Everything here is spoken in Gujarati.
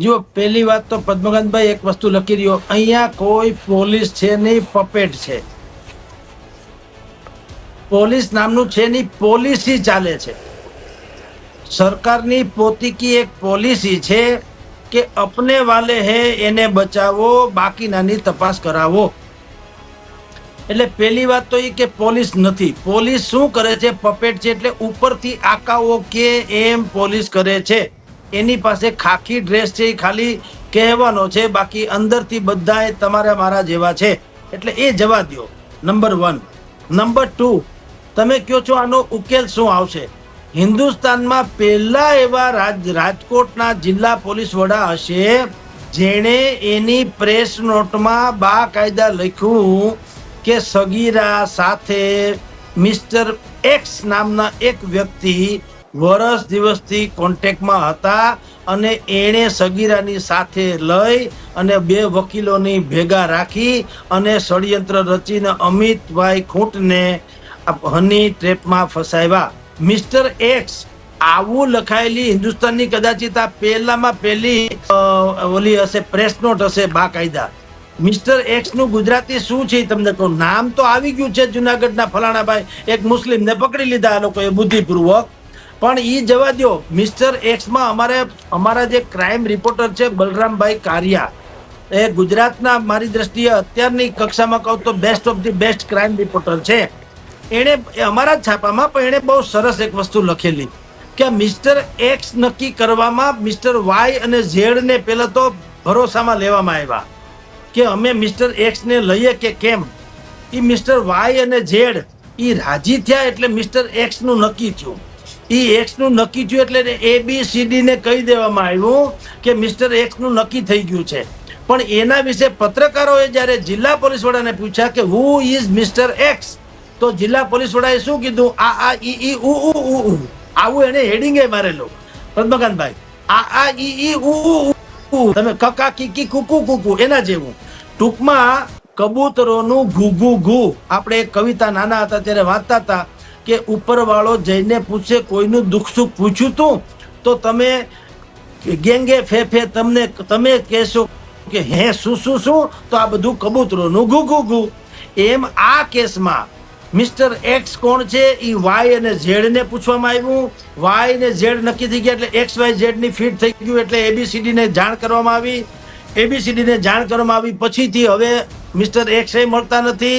જો પહેલી વાત તો પદ્મકાંતભાઈ એક વસ્તુ લખી રહ્યો અહીંયા કોઈ પોલીસ છે નહીં પપેટ છે. પોલીસ નામનું છે નહીં, પોલિસી ચાલે છે. સરકારની પોતીકી એક પોલિસી છે કે અપને વાલે હે, એને બચાવો બાકીનાની તપાસ કરાવો. એટલે પહેલી વાત તો એ કે પોલીસ નથી. પોલીસ શું કરે છે? પપેટ છે એટલે ઉપરથી આકાઓ કે એમ પોલીસ કરે છે. એની પાસે ખાખી ડ્રેસ છે, એ ખાલી કહેવાનો છે, બાકી અંદરથી બધા તમારા મારા જેવા છે. એટલે એ જવા દ્યો. નંબર વન નંબર ટુ તમે કહો છો, આનો ઉકેલ શું આવશે? હિન્દુસ્તાનમાં પહેલા એવા રાજ, રાજકોટના જિલ્લા પોલીસ વડા હશે, જેણે એની પ્રેસ નોટમાં બાકાયદા લખ્યું કે સગીરા સાથે મિસ્ટર એક્સ નામના એક વ્યક્તિ વરસ દિવસથી કોન્ટેક્ટમાં હતા અને એણે સગીરાની સાથે લઈ અને બે વકીલોની ભેગા રાખી અને ષડયંત્ર રચીને અમિતભાઈ ખૂંટને હની ટ્રેપમાં ફસાવ્યા. મિસ્ટર એક્સ, આવું લખાયેલી હિન્દુસ્તાનની કદાચિત આ પહેલામાં પહેલી ઓલી હશે, પ્રેસ નોટ હશે બાકાયદા. મિસ્ટર એક્સનું ગુજરાતી શું છે તમને કહું? નામ તો આવી ગયું છે જુનાગઢના ફલાણાભાઈ. એક મુસ્લિમને પકડી લીધા આ લોકોએ બુદ્ધિપૂર્વક. પણ એ જવા દો મિસ્ટર એક્સમાં અમારે, અમારા જે ક્રાઇમ રિપોર્ટર છે બલરામભાઈ કારિયા, એ ગુજરાતના મારી દ્રષ્ટિએ અત્યારની કક્ષામાં કહું તો best of the best crime reporter છે. એણે અમારા છાપામાં પણ એણે બહુ સરસ એક વસ્તુ લખેલી કે મિસ્ટર એક્સ નક્કી કરવામાં મિસ્ટર વાય અને ઝેડને પહેલાં તો ભરોસામાં લેવામાં આવ્યા કે અમે મિસ્ટર એક્સને લઈએ કે કેમ? એ મિસ્ટર વાય અને ઝેડ એ રાજી થયા એટલે મિસ્ટર એક્સનું નક્કી થયું. એ એક્સનું નક્કી થયું એટલે એ બી સી ડી ને કહી દેવામાં આવ્યું કે મિસ્ટર એક્સનું નક્કી થઈ ગયું છે. પણ એના વિશે પત્રકારોએ જ્યારે જિલ્લા પોલીસ વડાને પૂછ્યા કે હુ ઇઝ મિસ્ટર એક્સ તો જિલ્લા પોલીસ વડાએ શું કીધું? આ આ, ઈ ઈ, ઉ ઉ ઉ આવું એને હેડિંગે મારેલું. પદ્મકાંતભાઈ, આ આ, ઈ ઈ, ઉ ઉ. તમે કકા કીકી કુકુ કુકુ એના જેવું. ટૂંકમાં કબૂતરોનું ઘુ ઘુ ઘુ. આપણે એક કવિતા નાના હતા, ત્યારે વાંચતા હતા. કે ઉપરવાળો જઈને પૂછે, કોઈનું દુઃખ સુખ પૂછ્યું તું? તો તમે ગેંગે ફે ફે તમને, તમે કહેશો કે હે, શું શું શું? તો આ બધું કબૂતરોનું ઘુ ઘુ ઘુ એમ આ કેસમાં મિસ્ટર એક્સ કોણ છે? એ વાય અને ઝેડ ને પૂછવામાં આવ્યું. વાય ને ઝેડ નક્કી થઈ ગયા એટલે એક્સ વાય ઝેડની ફિટ થઈ ગયું એટલે એબીસીડી ને જાણ કરવામાં આવી. એબીસીડી ને જાણ કરવામાં આવી. પછીથી હવે મિસ્ટર એક્સ એ મળતા નથી.